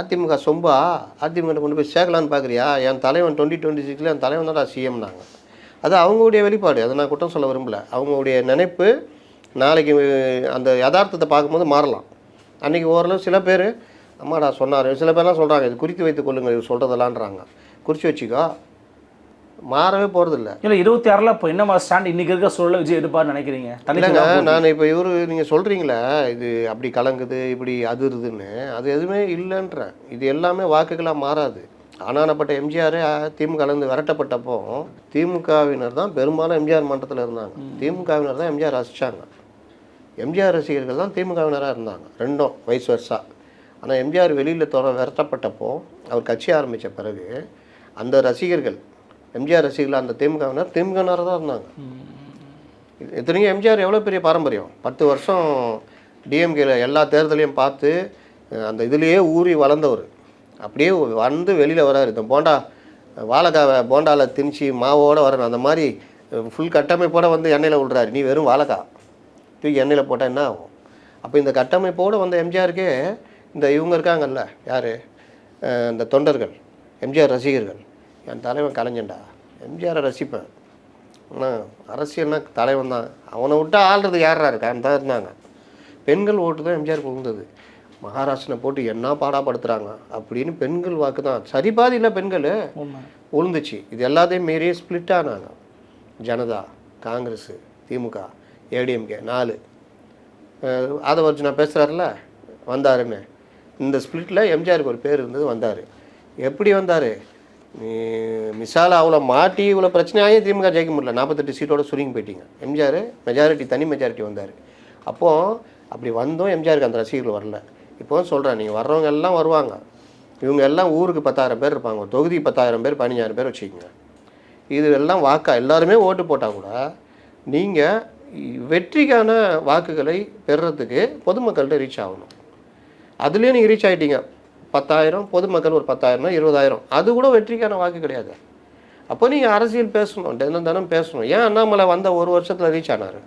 அதிமுக சொம்பா? அதிமுக கொண்டு போய் சேர்க்கலான்னு பார்க்குறியா என் தலைவன் டுவெண்ட்டி டுவெண்ட்டி சிக்ஸில் என் தலைவன் தான் சிஎம்னாங்க அது அவங்களுடைய வெளிப்பாடு. அதை நான் குற்றம் சொல்ல விரும்பல. அவங்களுடைய நினைப்பு நாளைக்கு அந்த யதார்த்தத்தை பார்க்கும்போது மாறலாம். அன்றைக்கி ஓரளவு சில பேர் அம்மாடா சொன்னார். சில பேர்லாம் சொல்கிறாங்க இது குறித்து வைத்துக் கொள்ளுங்கள் இது சொல்கிறதெல்லான்றாங்க குறித்து வச்சுக்கோ. மாறவே போகிறதில்ல இல்ல இருபத்தி ஆறுல இப்போ என்ன ஸ்டாண்ட் இன்னைக்கு இருக்க சூழல விஜய் எடுப்பார்னு நினைக்கிறீங்க? இல்லைங்க நான் இப்போ இவரு நீங்கள் சொல்கிறீங்களே இது அப்படி கலங்குது இப்படி அதிருதுன்னு அது எதுவுமே இல்லைன்றேன். இது எல்லாமே வாக்குகளாக மாறாது. ஆனானப்பட்ட எம்ஜிஆர் திமுகலேருந்து விரட்டப்பட்டப்போ திமுகவினர் தான் பெரும்பாலும் எம்ஜிஆர் மன்றத்தில் இருந்தாங்க. திமுகவினர் தான் எம்ஜிஆர் ரசித்தாங்க எம்ஜிஆர் ரசிகர்கள் தான் திமுகவினராக இருந்தாங்க. ரெண்டும் வயசு வருஷா ஆனால் எம்ஜிஆர் வெளியில் தொட விரட்டப்பட்டப்போ அவர் கட்சி ஆரம்பித்த பிறகு அந்த ரசிகர்கள் எம்ஜிஆர் ரசிகர்கள் அந்த திமுகவினர் திமுகவினராக தான் இருந்தாங்க. இது- இத்தனைக்கும் எம்ஜிஆர் எவ்வளோ பெரிய பாரம்பரியம்? பத்து வருஷம் டிஎம்கேல எல்லா தேர்தலையும் பார்த்து அந்த இதுலேயே ஊறி வளர்ந்தவர். அப்படியே வந்து வெளியில் வராரு இந்த போண்டா வாழைக்காவை போண்டாவில் திணிச்சு மாவோடு வரணும் அந்த மாதிரி ஃபுல் கட்டமைப்போடு வந்து எண்ணெயில் விடுறாரு நீ வெறும் வாழைக்காய் தூக்கி எண்ணெயில் போட்டால் என்ன ஆகும்? அப்போ இந்த கட்டமைப்போடு வந்த எம்ஜிஆருக்கே இந்த இவங்க இருக்காங்கல்ல யார்? இந்த தொண்டர்கள் எம்ஜிஆர் ரசிகர்கள். என் தலைவன் கலைஞன்டா. எம்ஜிஆரை ரசிப்பேன். ஆனால் அரசியல்னா தலைவன் தான். அவனை விட்டு ஆள்றதுக்கு யாரா இருக்கான்னு தான் இருந்தாங்க. பெண்கள் ஓட்டு தான் எம்ஜிஆர் விழுந்தது மகாராஷ்டிரனை போட்டு என்ன பாடாப்படுத்துகிறாங்க அப்படின்னு பெண்கள் வாக்கு தான். சரி பாதி இல்லை பெண்கள். உண்மை. விழுந்துச்சு இது எல்லாத்தையும் மீறி ஸ்ப்ளிட் ஆனாங்க. ஜனதா காங்கிரஸ் திமுக ஏடிஎம்கே நாலு. அஹ் ஆதவர்ஜுனா பேசுகிறாருல வந்தாருன்னு. இந்த ஸ்பிளிட்டில் எம்ஜிஆருக்கு ஒரு பேர் இருந்தது வந்தார். எப்படி வந்தார்? மிசால் அவ்வளோ மாட்டி இவ்வளோ பிரச்சனையாகி திமுக ஜெயிக்க முடியல. நாற்பத்தெட்டு சீட்டோட சுருங்கி போயிட்டீங்க. எம்ஜிஆர் மெஜாரிட்டி தனி மெஜாரிட்டி வந்தார். அப்போது அப்படி வந்தும் எம்ஜிஆருக்கு அந்த ரசிகர்கள் வரல. இப்போ சொல்கிறேன் நீங்கள் வர்றவங்க எல்லாம் வருவாங்க. இவங்க எல்லாம் ஊருக்கு பத்தாயிரம் பேர் இருப்பாங்க. ஒரு தொகுதி பத்தாயிரம் பேர் பதினஞ்சாயிரம் பேர் வச்சுக்கோங்க. இது எல்லாம் வாக்கா? எல்லாருமே ஓட்டு போட்டால் கூட நீங்கள் வெற்றிக்கான வாக்குகளை பெறுறதுக்கு பொதுமக்கள்கிட்ட ரீச் ஆகணும். அதுலேயும் நீங்கள் ரீச் ஆகிட்டீங்க பத்தாயிரம் பொதுமக்கள் ஒரு பத்தாயிரம் இருபதாயிரம். அது கூட வெற்றிக்கான வாக்கு கிடையாது. அப்போ நீங்கள் அரசியல் பேசணும் தினம் தினம் பேசணும். ஏன் அண்ணாமலை வந்த ஒரு வருஷத்தில் ரீச் ஆனார்?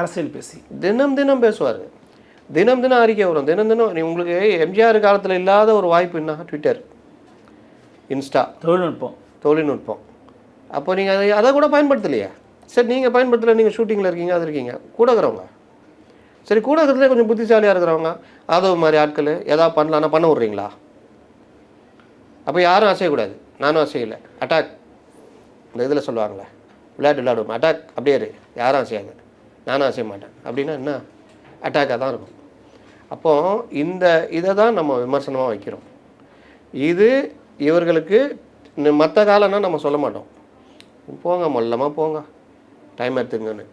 அரசியல் பேசி. தினம் தினம் பேசுவார். தினம் தினம் அறிக்கை வரும். தினம் தினம் நீ உங்களுக்கு எம்ஜிஆர் காலத்தில் இல்லாத ஒரு வாய்ப்பு என்ன? ட்விட்டர் இன்ஸ்டா தொழில்நுட்பம். தொழில்நுட்பம். அப்போ நீங்கள் அதை அதை கூட பயன்படுத்தலையே. சரி நீங்கள் பயன்படுத்தல நீங்கள் ஷூட்டிங்கில் இருக்கீங்க அது இருக்கீங்க. கூட இருக்கிறவங்க. சரி கூட இருக்கிறதுலே கொஞ்சம் புத்திசாலியாக இருக்கிறவங்க. ஆதவ மாதிரி ஆட்கள் எதாவது பண்ணலான்னா பண்ண விட்றீங்களா? அப்போ யாரும் அசையக்கூடாது. நானும் அசையலை. அட்டாக் இந்த இதில் சொல்லுவாங்களே விளையாட்டு விளையாடுவோம். அட்டாக் அப்படியே இரு. யாரும் அசையாது. நானும் அசைய மாட்டேன். அப்படின்னா என்ன? அட்டாக்காக தான் இருக்கும். அப்போ இந்த இதை தான் நம்ம விமர்சனமாக வைக்கிறோம். இது இவர்களுக்கு மற்ற காலம்னா நம்ம சொல்ல மாட்டோம். போங்க மொல்லமாக போங்க. டைம் எடுத்துங்கன்னு.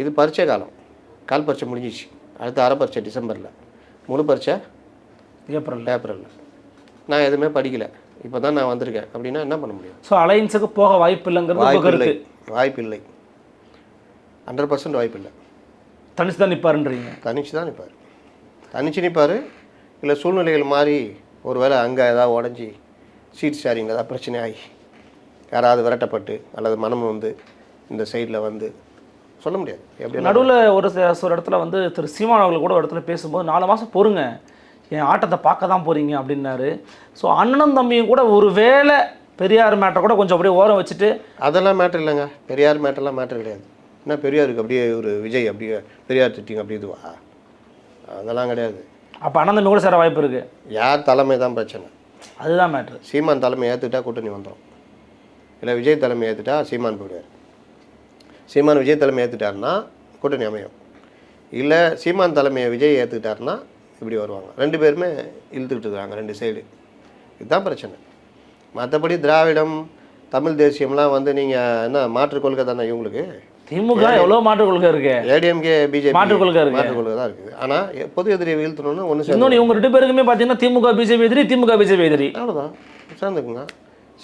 இது பரீட்சை காலம். கால் பரீட்சை முடிஞ்சிச்சு அடுத்து அரை பரீட்சை டிசம்பரில். முழு பரீட்சை ஏப்ரல் ஏப்ரலில் நான் எதுவுமே படிக்கல. இப்போ தான் நான் வந்திருக்கேன். அப்படின்னா என்ன பண்ண முடியும்? ஸோ அலையன்ஸுக்கு போக வாய்ப்பு இல்லைங்கிறது உங்க வாய்ப்பில்லை. கருத்து. வாய்ப்பில்லை. ஹண்ட்ரட் பர்சன்ட் வாய்ப்பில்லை. தனிச்சு தான் நிற்பாருன்றீங்க தனிச்சு தான் நிற்பார் தனிச்சு நிற்பார் இல்லை சூழ்நிலைகள் மாறி ஒருவேளை அங்கே ஏதாவது உடஞ்சி சீட் ஷேரிங் ஏதாவது பிரச்சனை ஆகி யாராவது விரட்டப்பட்டு அல்லது மனம் வந்து இந்த சைடில் வந்து சொல்ல முடியாது. எப்படி நடுவில் ஒரு சில- ஒரு இடத்துல வந்து திரு சீமான் அவர்கள் கூட ஒரு இடத்துல பேசும்போது நாலு மாதம் பொறுங்க. என் ஆட்டத்தை பார்க்க தான் போகிறீங்க அப்படின்னாரு. ஸோ அண்ணனும் தம்பியும் கூட ஒரு வேளை பெரியார் மேட்டரை கூட கொஞ்சம் அப்படியே ஓரம் வச்சுட்டு அதெல்லாம் மேட்டர் இல்லைங்க. பெரியார் மேட்டர்லாம் மேட்டர் கிடையாது. என்ன பெரியாருக்கு அப்படியே ஒரு விஜய் அப்படியே பெரியார் திட்டிங்க அப்படி இதுவா? அதெல்லாம் கிடையாது. அப்போ அண்ணன் தம்பி கூட சேர வாய்ப்பு இருக்குது யார் தலைமை தான் பிரச்சனை. அதுதான் மேட்ரு சீமான் தலைமை ஏற்றுக்கிட்டா கூட்டணி வந்துடும் இல்லை விஜய் தலைமை ஏற்றுட்டா சீமான் போயிடுவார் சீமான் விஜய் தலைமை ஏற்றுட்டாருன்னா கூட்டணி அமையும். இல்லை சீமான் தலைமையை விஜய் ஏற்றுக்கிட்டாருன்னா இப்படி வருவாங்க. ரெண்டு பேருமே இழுத்துக்கிட்டு இருக்காங்க ரெண்டு சைடு இதுதான் பிரச்சனை. மற்றபடி திராவிடம் தமிழ் தேசியம்லாம் வந்து நீங்கள் என்ன மாற்றுக் கொள்கை தானே இவங்களுக்கு? திமுக எவ்வளோ மாற்று கொள்கை இருக்கு? ஏடிஎம்கே பிஜேபி மாற்றுக் கொள்கை இருக்கு. மாற்றுக் கொள்கை தான் இருக்குது. ஆனால் பொது எதிரியை வீழ்த்தணும்னு ஒன்று சேர்ந்து இன்னொன்று இவங்க ரெண்டு பேருக்குமே பார்த்தீங்கன்னா திமுக பிஜேபி எதிரி திமுக பிஜேபி எதிரி. அவ்வளோதான் சேர்ந்துக்குங்க.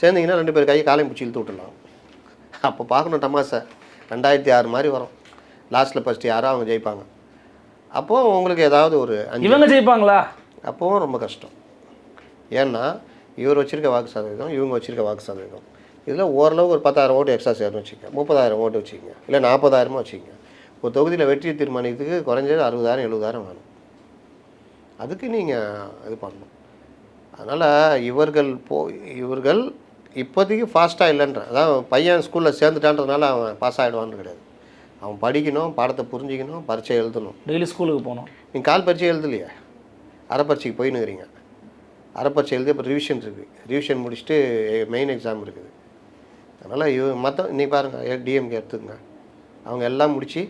சேர்ந்தீங்கன்னா ரெண்டு பேர் கை காலையும் பிடிச்சி இழுத்து விட்டுடலாம். அப்போ பார்க்கணும் தமாசை ரெண்டாயிரத்தி ஆறு மாதிரி வரும். லாஸ்ட்டில் ஃபஸ்ட்டு யாரோ அவங்க ஜெயிப்பாங்க. அப்போது உங்களுக்கு ஏதாவது ஒரு இவங்க ஜெயிப்பாங்களா? அப்போவும் ரொம்ப கஷ்டம். ஏன்னா இவர் வச்சிருக்க வாக்கு சதவீதம் இவங்க வச்சிருக்க வாக்கு சதவீதம். இதில் ஓரளவுக்கு ஒரு பத்தாயிரம் ஓட்டு எக்ஸ்ட்ரா சேரணும் வச்சுக்கோங்க. முப்பதாயிரம் ஓட்டு வச்சுக்கோங்க. இல்லை நாற்பதாயிரமா வச்சுக்கோங்க. ஒரு தொகுதியில் வெற்றி தீர்மானிக்கிறதுக்கு குறைஞ்சது அறுபதாயிரம் எழுபதாயிரம் வேணும். அதுக்கு நீங்கள் இது பண்ணணும். அதனால் இவர்கள் போ இவர்கள் இப்போதைக்கு ஃபாஸ்ட்டாக இல்லைன்ற அதான் பையன் ஸ்கூலில் சேர்ந்துட்டான்றதுனால அவன் பாஸ் ஆகிடுவான்னு கிடையாது. அவன் படிக்கணும் பாடத்தை புரிஞ்சிக்கணும் பரீட்சை எழுதணும். டெய்லி ஸ்கூலுக்கு போகணும். நீங்கள் கால் பரீட்சை எழுதலையே? அரை பரீட்சைக்கு போயின்னுக்கிறீங்க அரை பரீட்சை எழுதி அப்புறம் ரிவிஷன் இருக்குது ரிவிஷன் முடிச்சுட்டு மெயின் எக்ஸாம் இருக்குது. அதனால் இவ மற்ற நீ பாருங்கள் டிஎம்கே எடுத்துக்கங்க. அவங்க எல்லாம் முடித்து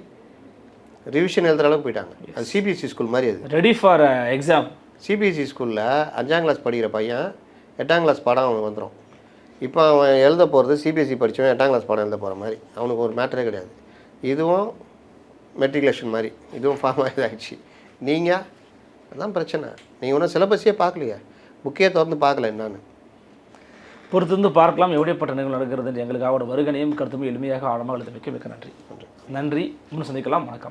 ரிவிஷன் எழுதுற அளவுக்கு போயிட்டாங்க. அது சிபிஎஸ்சி ஸ்கூல் மாதிரி அது. ரெடி ஃபார் எக்ஸாம் சிபிஎஸ்சி ஸ்கூலில் அஞ்சாம் கிளாஸ் படிக்கிற பையன் எட்டாம் கிளாஸ் பாடம் அவனுக்கு வந்துடும் இப்போ அவன் எழுத போகிறது சிபிஎஸ்சி படித்தவன் எட்டாம் கிளாஸ் பாடம் எழுத போகிற மாதிரி. அவனுக்கு ஒரு மேட்டரே கிடையாது. இதுவும் மெட்ரிகுலேஷன் மாதிரி இதுவும் ஃபார்ம் ஆகிடுச்சு நீங்கள் அதான் பிரச்சனை. நீங்கள் ஒன்றும் சிலபஸே பார்க்கலையே. புக்கே திறந்து பார்க்கல என்னன்னு பொறுத்திருந்து பார்க்கலாம். எப்படிப்பட்ட நிகழ்வு நடக்கிறது எங்களுக்கு அவரோட வருகனையும் கருத்துமே எளிமையாக ஆழமாக எழுத வைக்க மிக்க நன்றி. நன்றி. இன்னும் சந்திக்கலாம். வணக்கம்.